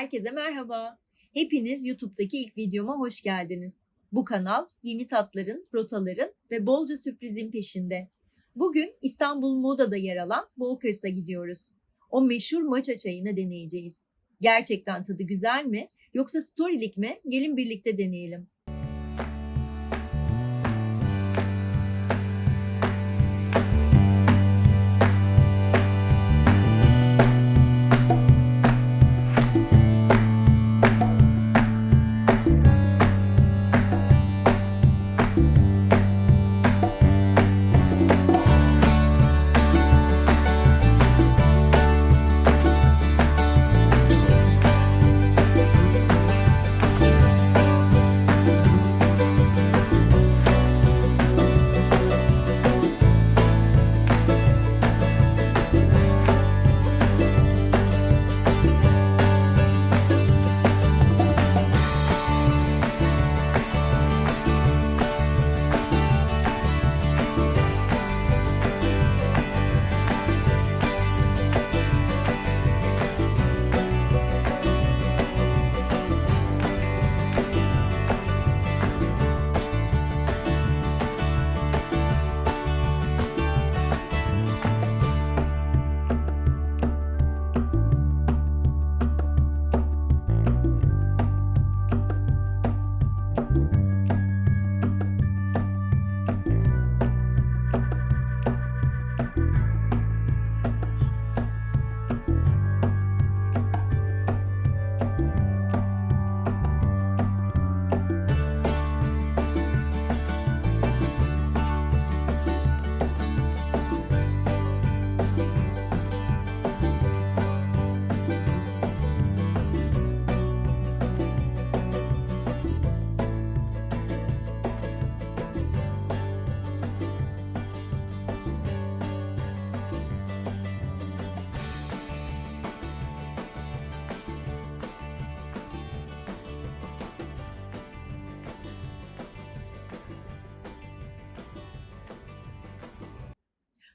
Herkese merhaba. Hepiniz YouTube'daki ilk videoma hoş geldiniz. Bu kanal yeni tatların, rotaların ve bolca sürprizin peşinde. Bugün İstanbul Moda'da yer alan Walkers'a gidiyoruz. O meşhur matcha çayını deneyeceğiz. Gerçekten tadı güzel mi yoksa storylik mi? Gelin birlikte deneyelim.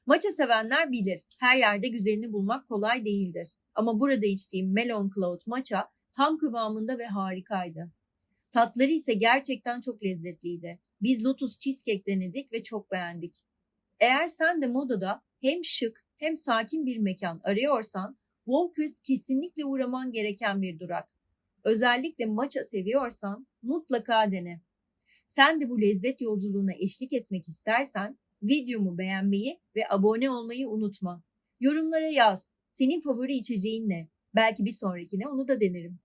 Matcha sevenler bilir. Her yerde güzelini bulmak kolay değildir. Ama burada içtiğim Melon Cloud matcha tam kıvamında ve harikaydı. Tatları ise gerçekten çok lezzetliydi. Biz Lotus Cheesecake denedik ve çok beğendik. Eğer sen de modada hem şık hem sakin bir mekan arıyorsan Walkers kesinlikle uğraman gereken bir durak. Özellikle matcha seviyorsan mutlaka dene. Sen de bu lezzet yolculuğuna eşlik etmek istersen videomu beğenmeyi ve abone olmayı unutma. Yorumlara yaz. Senin favori içeceğin ne? Belki bir sonrakine onu da denerim.